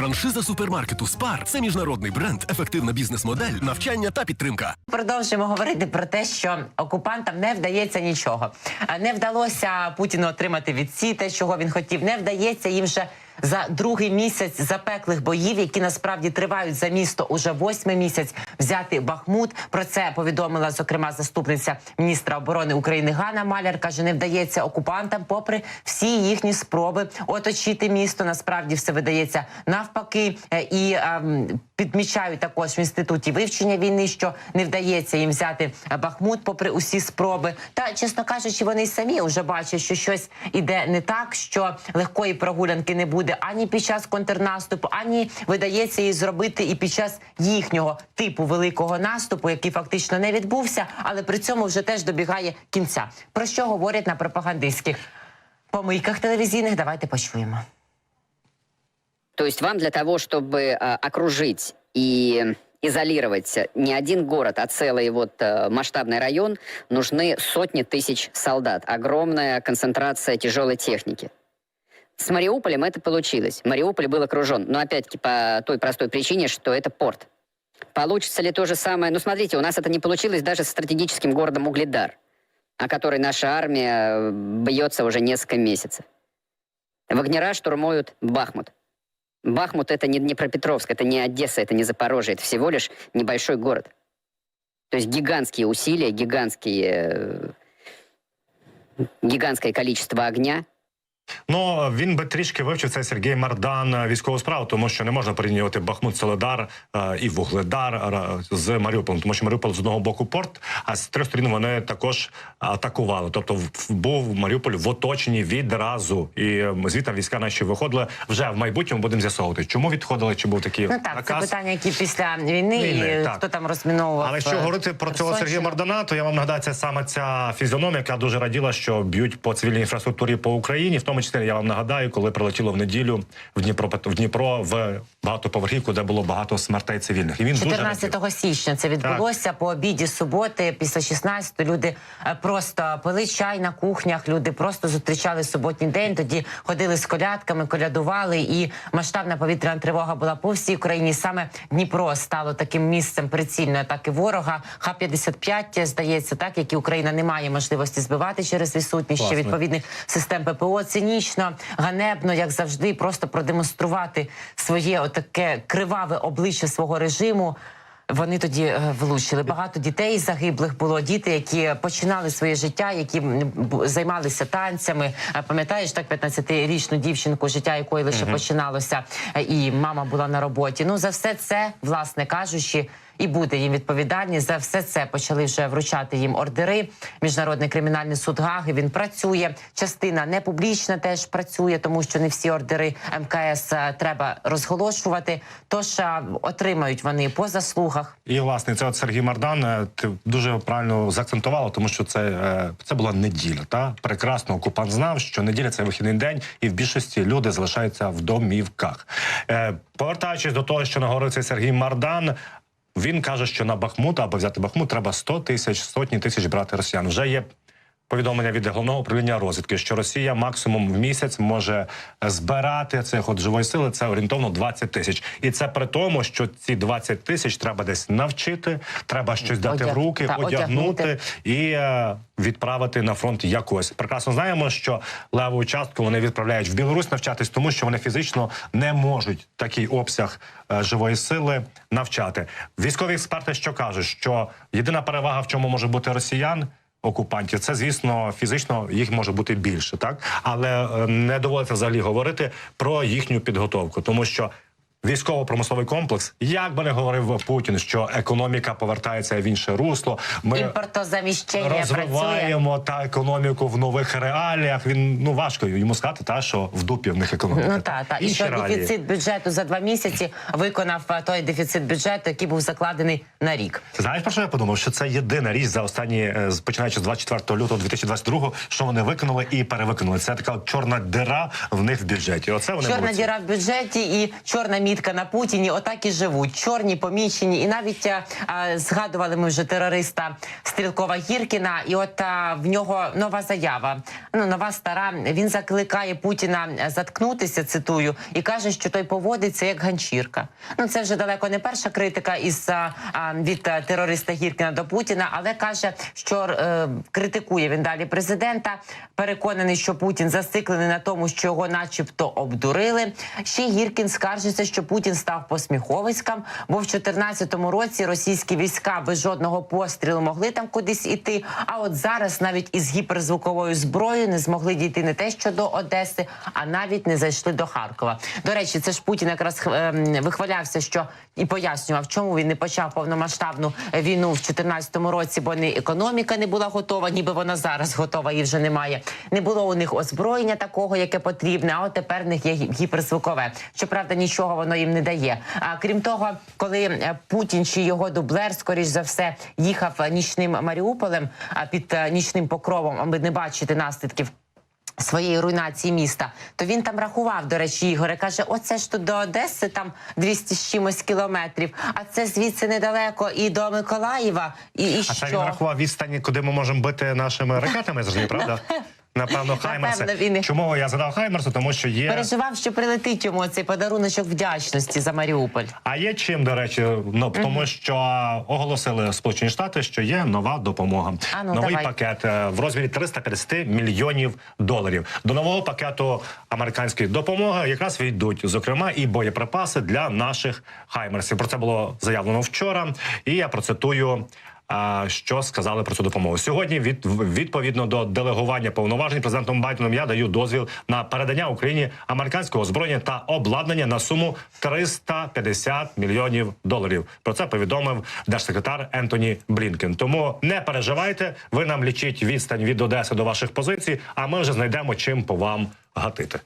Франшиза супермаркету Спар це міжнародний бренд, ефективна бізнес-модель, навчання та підтримка. Продовжуємо говорити про те, що окупантам не вдається нічого. А Не вдалося Путіну отримати від те, чого він хотів. Не вдається їм вже за другий місяць запеклих боїв, які насправді тривають за місто уже восьмий місяць. Взяти Бахмут. Про це повідомила зокрема заступниця міністра оборони України Ганна Маляр. каже, не вдається окупантам, попри всі їхні спроби оточити місто. Насправді все видається навпаки. Е, І ем, підмічають також в інституті вивчення війни, що не вдається їм взяти Бахмут, попри усі спроби. Та чесно кажучи, вони й самі вже бачать, що щось іде не так, що легкої прогулянки не буде ані під час контрнаступу, ані видається її зробити і під час їхнього типу великого наступу, який фактично не відбувся, але при цьому вже теж добігає кінця. Про що говорять на пропагандистських помийках телевізійних? Давайте почуємо. То есть вам для того, чтобы э, окружить и изолировать не один город, а целый вот э, масштабный район, нужны сотни тысяч солдат, огромная концентрация тяжелой техники. С Мариуполем это получилось. Мариуполь был окружен, но опять-таки по той простой причине, что это порт. Получится ли то же самое? Ну, смотрите, у нас это не получилось даже с стратегическим городом Угледар, о которой наша армия э, бьется уже несколько месяцев. Вагнера штурмуют Бахмут. Бахмут это не Днепропетровск, это не Одесса, это не Запорожье, это всего лишь небольшой город. То есть гигантские усилия, гигантские, э, гигантское количество огня. Ну він би трішки вивчив цей Сергій Мардан е, військову справу, тому що не можна порівнювати Бахмут, Соледар е, і Вугледар е, з Маріуполем, тому що Маріуполь з одного боку порт, а з трьох сторін вони також атакували. Тобто був Маріуполь в оточенні відразу, і звідти війська наші виходили. Вже в майбутньому будемо з'ясовувати, чому відходили, чи був такий Ну так, це питання, які після війни, Війни, і так. хто там розміновував. Але що говорити про цього Сергія Мардана, то я вам нагадаю, це саме ця фізіономія, яка дуже раділа, що б'ють по цивільній інфраструктурі по Україні. В тому числі я вам нагадаю, коли прилетіло в неділю в Дніпро в Дніпро в багатоповерхівку, де було багато смертей цивільних. І він дуже січня це відбулося по обіді суботи. Після 16 люди е, просто пили чай на кухнях. Люди просто зустрічали суботній день. Тоді ходили з колядками, колядували, і масштабна повітряна тривога була по всій Україні. Саме Дніпро стало таким місцем прицільної атаки ворога. Х-55, здається, так як і Україна не має можливості збивати через відсутність ще відповідних систем ППО. Цинічно, ганебно, як завжди, просто продемонструвати своє отаке криваве обличчя свого режиму. Вони тоді е, влучили. Багато дітей загиблих було. Діти, які починали своє життя, які займалися танцями. Пам'ятаєш так 15-річну дівчинку, життя якої лише починалося, і мама була на роботі. Ну за все це, власне кажучи. І буде їм відповідальність за все це. Почали вже вручати їм ордери. Міжнародний кримінальний суд Гаги він працює. Частина не публічна теж працює, тому що не всі ордери МКС е, треба розголошувати. Тож е, отримають вони по заслугах. І власне це от Сергій Мардан. е, Ти дуже правильно заакцентувала, тому що це, це була неділя. Та прекрасно окупант знав, що неділя це вихідний день, і в більшості люди залишаються в домівках. Повертаючись до того, що наговорив Сергій Мардан. Він каже, що на Бахмут, аби взяти Бахмут, треба 100 тисяч, сотні тисяч брати росіян. Вже є повідомлення від головного управління розвідки, що Росія максимум в місяць може збирати цих от живої сили. Це орієнтовно 20 тисяч, і це при тому, що ці 20 тисяч треба десь навчити, треба щось дати Одяг- в руки, та, одягнути, одягнути. і е, відправити на фронт якось. Прекрасно знаємо, що леву частку вони відправляють в Білорусь навчатись, тому що вони фізично не можуть такий обсяг е, живої сили навчати. Військові експерти що кажуть, що єдина перевага, в чому може бути росіян. Окупантів, це звісно фізично їх може бути більше, так? Але е, не доводиться взагалі говорити про їхню підготовку, тому що військово-промисловий комплекс, як би не говорив Путін, що економіка повертається в інше русло. Ми Імпортозаміщення працює. розвиваємо та економіку в нових реаліях. Він ну важко йому сказати, та що в дупі в них економіка. Ну та та і що реалії. дефіцит бюджету за два місяці виконав е, той дефіцит бюджету, який був закладений на рік. Знаєш про що я подумав? Що це єдина річ за останні е, з- починаючи з 24 лютого 2022, що вони виконали і перевиконали. Це така чорна дира в них в бюджеті. Оце вони Чорна молодці. діра в бюджеті і чорна мітка на Путіні, отак і живуть. Чорні, помічені, і навіть е, е, згадували ми вже терориста Стрілкова Гіркіна. І от е, в нього нова заява. Ну нова стара. Він закликає Путіна заткнутися. Цитую, і каже, що той поводиться як ганчірка. Ну це вже далеко не перша критика із а, від терориста Гіркіна до Путіна, але каже, що е, критикує він далі президента. Переконаний, що Путін зациклений на тому, що його, начебто, обдурили. Ще Гіркін скаржиться, що Путін став посміховиськом, бо в 2014 році російські війська без жодного пострілу могли там кудись іти. А от зараз навіть із гіперзвуковою зброєю не змогли дійти не те, що до Одеси, а навіть не зайшли до Харкова. До речі, це ж Путін якраз ем, вихвалявся, що і пояснював, чому він не почав повномасштабну війну в 2014 році, бо не економіка не була готова, ніби вона зараз готова, її вже немає. Не було у них озброєння такого, яке потрібне. А от тепер в них є гіперзвукове. Щоправда, нічого воно їм не дає. А крім того, коли е, Путін чи його дублер, скоріш за все, їхав е, нічним Маріуполем а під е, нічним покровом, аби не бачити наслідків своєї руйнації міста, то він там рахував, до речі, Ігоре, каже: оце ж тут до Одеси там 200 з чимось кілометрів, а це звідси недалеко і до Миколаєва, і, і А що? це він рахував відстані, куди ми можемо бити нашими ракетами, завжди, правда? Напевно, Хаймерси. Напевно, він Чому я задав Хаймерсу? Тому що є. Переживав, що прилетить йому цей подаруночок вдячності за Маріуполь. А є чим, до речі, ну тому що оголосили Сполучені Штати, що є нова допомога. А ну, Новий давай. пакет е, в розмірі 350 мільйонів доларів. До нового пакету американської допомоги якраз війдуть, зокрема, і боєприпаси для наших хаймерсів. Про це було заявлено вчора, і я процитую. Що сказали про цю допомогу сьогодні? Від відповідно до делегування повноважень президентом Байденом я даю дозвіл на передання Україні американського озброєння та обладнання на суму 350 мільйонів доларів. Про це повідомив держсекретар Ентоні Блінкен. Тому не переживайте, ви нам лічіть відстань від Одеси до ваших позицій, а ми вже знайдемо чим по вам гатити.